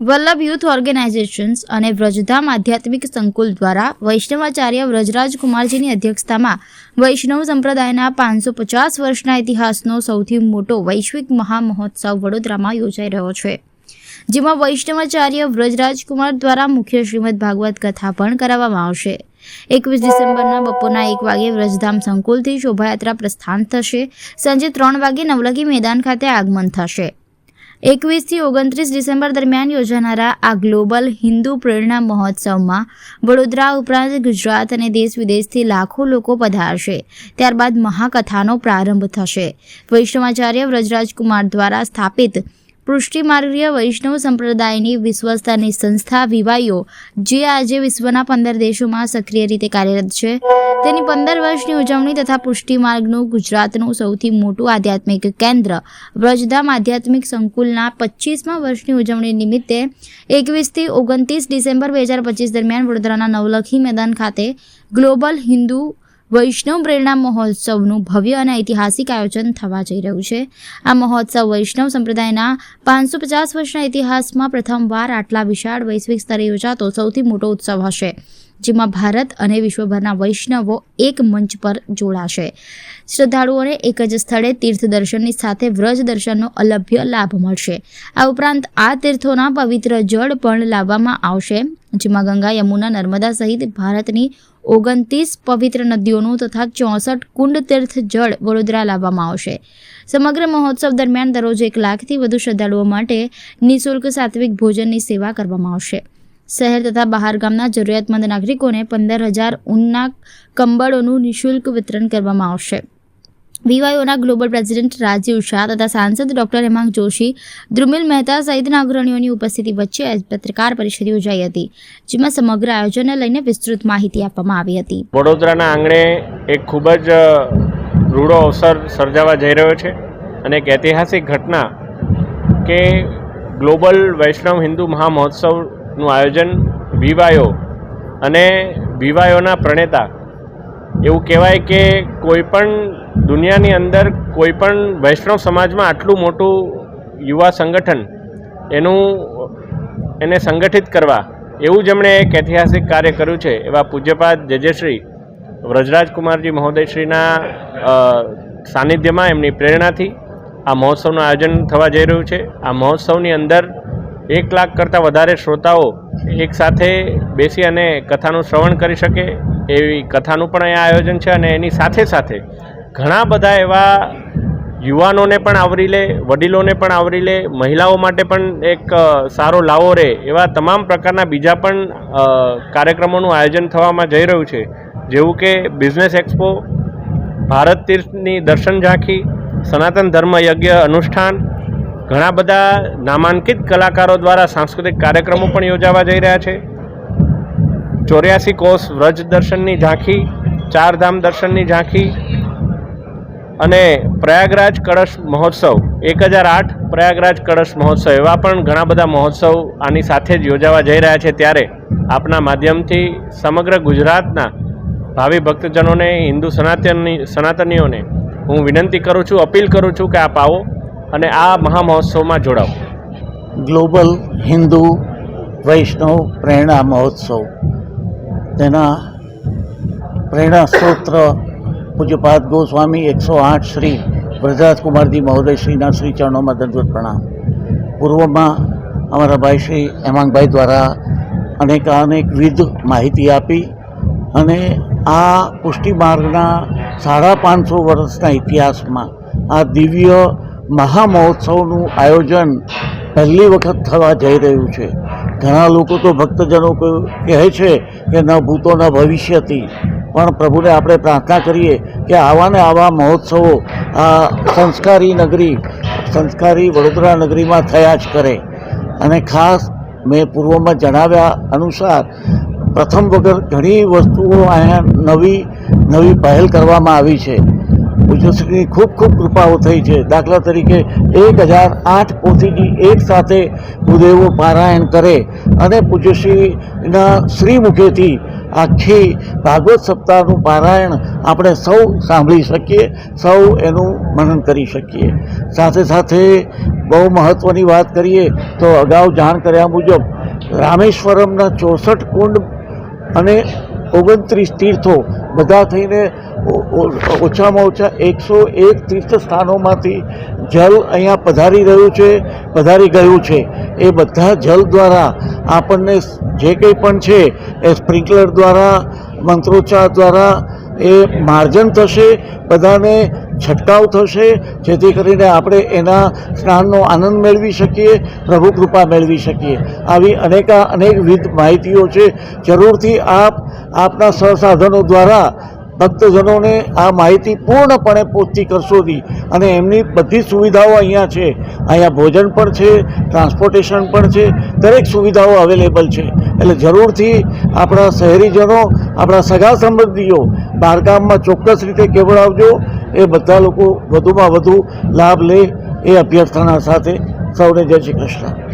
Vallabh youth organisations અને વ્રજધામ આધ્યાત્મિક સંકુલ દ્વારા વૈષ્ણવાચાર્ય વ્રજરાજકુમારજીની અધ્યક્ષતામાં વૈષ્ણવ સંપ્રદાયના પાંચસો પચાસ વર્ષના ઇતિહાસનો સૌથી મોટો વૈશ્વિક મહામહોત્સવ વડોદરામાં યોજાઈ રહ્યો છે. જેમાં વૈષ્ણવાચાર્ય વ્રજરાજકુમાર દ્વારા મુખ્ય શ્રીમદ ભાગવત કથા પણ કરાવવામાં આવશે. એકવીસ ડિસેમ્બરના બપોરના એક વાગે વ્રજધામ સંકુલથી શોભાયાત્રા પ્રસ્થાન થશે. સાંજે ત્રણ વાગે નવલખી મેદાન ખાતે આગમન થશે. એકવીસથી ઓગણત્રીસ ડિસેમ્બર દરમિયાન યોજાનારા આ ગ્લોબલ હિન્દુ પ્રેરણા મહોત્સવમાં વડોદરા ઉપરાંત ગુજરાત અને દેશ વિદેશથી લાખો લોકો પધારશે. ત્યારબાદ મહાકથાનો પ્રારંભ થશે. વૈષ્ણવાચાર્ય વ્રજરાજકુમાર દ્વારા સ્થાપિત પૃષ્ટિમાર્ગીય વૈષ્ણવ સંપ્રદાયની વિશ્વસ્તરની સંસ્થા વિવાયો જે આજે વિશ્વના પંદર દેશોમાં સક્રિય રીતે કાર્યરત છે. તેની પંદર વર્ષની ઉજવણી તથા પુષ્ટિમાર્ગનું ગુજરાતનું સૌથી મોટું આધ્યાત્મિક કેન્દ્ર. વ્રજધામ આધ્યાત્મિક સંકુલના પચીસમા વર્ષની ઉજવણી નિમિત્તે એકવીસથી ઓગણત્રીસ ડિસેમ્બર બે હજાર પચીસ દરમિયાન વડોદરાના નવલખી મેદાન ખાતે ગ્લોબલ હિન્દુ વૈષ્ણવ પ્રેરણા મહોત્સવનું ભવ્ય અને ઐતિહાસિક આયોજન થવા જઈ રહ્યું છે. આ મહોત્સવ વૈષ્ણવ સંપ્રદાયના પાંચસો પચાસ વર્ષના ઇતિહાસમાં પ્રથમવાર આટલા વિશાળ વૈશ્વિક સ્તરે યોજાતો સૌથી મોટો ઉત્સવ હશે. જેમાં ભારત અને વિશ્વભરના વૈષ્ણવો એક મંચ પર જોડાશે. શ્રદ્ધાળુઓને એક જ સ્થળે તીર્થ દર્શનની સાથે વ્રજ દર્શનનો અલભ્ય લાભ મળશે. આ ઉપરાંત આ તીર્થોના પવિત્ર જળ પણ લાવવામાં આવશે, જેમાં ગંગા, યમુના, નર્મદા સહિત ભારતની ઓગણત્રીસ પવિત્ર નદીઓનું તથા ચોસઠ કુંડ તીર્થ જળ વડોદરા લાવવામાં આવશે. સમગ્ર મહોત્સવ દરમિયાન દરરોજ એક લાખથી વધુ શ્રદ્ધાળુઓ માટે નિઃશુલ્ક સાત્વિક ભોજનની સેવા કરવામાં આવશે. શહેર તથા બહાર ગામના જરૂરિયાતમંદ નાગરિકોને પંદર હજાર ઊનના કંબળોનું નિઃશુલ્ક વિતરણ કરવામાં આવશે. વિવાયોના ગ્લોબલ પ્રેસિડેન્ટ રાજીવ શાહ તથા સાંસદ ડોક્ટર હેમાંગ જોશી દ્રુમિલ મહેતા સહિતના અગ્રણીઓની ઉપસ્થિતિ વચ્ચે પત્રકાર પરિષદ યોજાઈ હતી, જેમાં સમગ્ર આયોજનને લઈને વિસ્તૃત માહિતી આપવામાં આવી હતી. વડોદરાના આંગણે એક ખૂબ જ રૂડો અવસર સર્જાવા જઈ રહ્યો છે અને એક ઐતિહાસિક ઘટના કે ગ્લોબલ વૈષ્ણવ હિન્દુ મહામહોત્સવનું આયોજન વિવાયો અને વિવાયોના પ્રણેતા. એવું કહેવાય કે કોઈપણ દુનિયાની અંદર કોઈપણ વૈષ્ણવ સમાજમાં આટલું મોટું યુવા સંગઠન એનું એને સંગઠિત કરવા એવું જેમણે એક ઐતિહાસિક કાર્ય કર્યું છે એવા પૂજ્યપાદ જજેશ્રી વ્રજરાજકુમારજી મહોદયશ્રીના સાનિધ્યમાં એમની પ્રેરણાથી આ મહોત્સવનું આયોજન થવા જઈ રહ્યું છે. આ મહોત્સવની અંદર એક લાખ કરતાં વધારે શ્રોતાઓ એકસાથે બેસી અને કથાનું શ્રવણ કરી શકે એવી કથાનું પણ અહીંયા આયોજન છે અને એની સાથે સાથે ઘણા બધા એવા યુવાનોને પણ આવરી લે, વડીલોને પણ આવરી લે, મહિલાઓ માટે પણ એક સારો લાવો રહે એવા તમામ પ્રકારના બીજા પણ કાર્યક્રમોનું આયોજન થવામાં જઈ રહ્યું છે. જેવું કે બિઝનેસ એક્સપો, ભારત તીર્થની દર્શન ઝાંખી, સનાતન ધર્મ યજ્ઞ અનુષ્ઠાન ઘણા બધા નામાંકિત કલાકારો દ્વારા સાંસ્કૃતિક કાર્યક્રમો પણ યોજાવા જઈ રહ્યા છે. ચોર્યાસી કોષ વ્રજ દર્શનની ઝાંખી, ચારધામ દર્શનની ઝાંખી અને પ્રયાગરાજ કળશ મહોત્સવ. એક હજાર આઠ પ્રયાગરાજ કળશ મહોત્સવ એવા પણ ઘણા બધા મહોત્સવ આની સાથે જ યોજાવા જઈ રહ્યા છે ત્યારે આપના માધ્યમથી સમગ્ર ગુજરાતના ભાવિ ભક્તજનોને, હિન્દુ સનાતનની, સનાતનીઓને હું વિનંતી કરું છું, અપીલ કરું છું કે આપ આવો. અને આ મહામહોત્સવમાં જોડાઓ. ગ્લોબલ હિન્દુ વૈષ્ણવ પ્રેરણા મહોત્સવ. તેના પ્રેરણા સ્ત્રોત્ર પૂજ્યપાદ ગોસ્વામી એકસો આઠ શ્રી વ્રજરાજકુમારજી કુમારજી મહોદયશ્રીના શ્રી ચરણોમાં દંડવત પ્રણામ. પૂર્વમાં અમારા ભાઈ શ્રી હેમાંગભાઈ દ્વારા અનેકાનેકવિધ માહિતી આપી અને આ પુષ્ટિ માર્ગના સાડા પાંચસો વર્ષના ઇતિહાસમાં આ દિવ્ય મહામહોત્સવનું આયોજન પહેલી વખત થવા જઈ રહ્યું છે. ઘણા લોકો તો ભક્તજનો કહે છે કે ન ભૂતો ન ભવિષ્યથી પણ પ્રભુને આપણે પ્રાર્થના કરીએ કે આવા ને આવા મહોત્સવો આ સંસ્કારી નગરી, સંસ્કારી વડોદરા નગરીમાં થયા જ કરે. અને ખાસ મેં પૂર્વમાં જણાવ્યા અનુસાર, પ્રથમ વગર ઘણી વસ્તુઓ અહીંયા નવી નવી પહેલ કરવામાં આવી છે. પૂજ્યશ્રીની ખૂબ ખૂબ કૃપાઓ થઈ છે. દાખલા તરીકે એક હજાર આઠ પોથીની એક સાથે ભૂદેવો પારાયણ કરે અને પૂજ્યશ્રીના શ્રી મુખેથી આખી ભાગવત સપ્તાહનું પારાયણ આપણે સૌ સાંભળી શકીએ, સૌ એનું મનન કરી શકીએ. સાથે સાથે બહુ મહત્ત્વની વાત કરીએ તો અગાઉ જાણ કર્યા મુજબ રામેશ્વરમના ચોસઠ કુંડ અને ઓગણત્રીસ તીર્થો, બધા થઈને ઓછામાં ઓછા એકસો એક તીર્થ સ્થાનોમાંથી જલ અહીંયા પધારી રહ્યું છે, પધારી ગયું છે. એ બધા જલ દ્વારા આપણને જે કંઈ પણ છે, એ સ્પ્રિંકલર દ્વારા, મંત્રોચ્ચાર દ્વારા એ માર્જન થશે, બધાને છટકાવ થશે, જેથી કરીને આપણે એના સ્નાનનો આનંદ મેળવી શકીએ, પ્રભુ કૃપા મેળવી શકીએ. આવી અનેકા અનેકવિધ માહિતીઓ છે. જરૂરથી આપ આપના સહસાધનો દ્વારા ભક્તજનોને આ માહિતી પૂર્ણપણે પહોંચતી કરશો દી અને એમની બધી સુવિધાઓ અહીંયા છે. અહીંયા ભોજન પણ છે, ટ્રાન્સપોર્ટેશન પણ છે, દરેક સુવિધાઓ અવેલેબલ છે. એટલે જરૂરથી આપણા શહેરીજનો, આપણા સગા સંબંધીઓ બહારગામમાં ચોક્કસ રીતે કેવડાવજો એ બધા લોકો વધુમાં વધુ લાભ લે એ અભ્યર્થના સાથે સૌને જય શ્રી કૃષ્ણ.